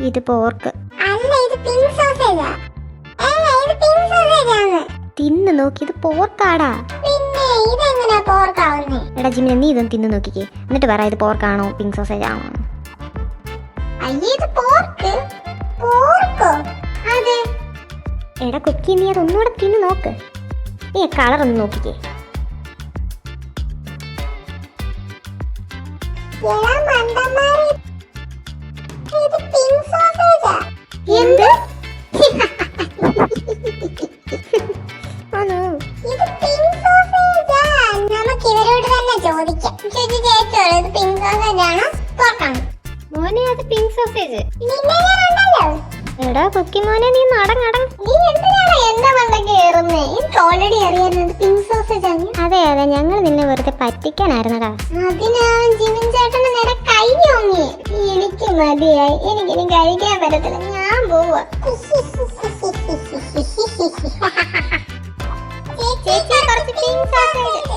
ഇത് പോർക്ക് തിന്ന് നോക്കി ഇത് പോർക്കാടാ. എടാ ജിമിനെ നീ ഇതൊന്ന് തിന്ന് നോക്കിക്കേ. എന്നിട്ട് പറ ഇത് പോർക്കാണോ പിങ്ക് സോസേജ് ആണോ എടാ കുക്കി നീ അതൊന്നുകൂടെ തിന്നു നോക്ക്. നീ കളർ ഒന്ന് നോക്കിക്കേ. എടാ ഇത് പിങ്ക് മോനെ അത് പിങ്ക് സോസേജ് എടാ കുക്കി നീ നീ ഓൾറെഡി അറിയാനുണ്ട് പിങ്ക് സോസേജ് ആണ്. അതെ അതെ ഞങ്ങൾ നിന്നെ വെറുതെ പറ്റിക്കാനായിരുന്നടാ അതിനാവും ജിമിൻ ചേട്ടന് നേരെ കൈ ഓങ്ങി എനിക്ക് മതിയായി. കഴിക്കാൻ പറ്റത്തില്ല. ഞാൻ പോവാ. ചേച്ചി കുറച്ച് പിങ്ക് സോസേജ്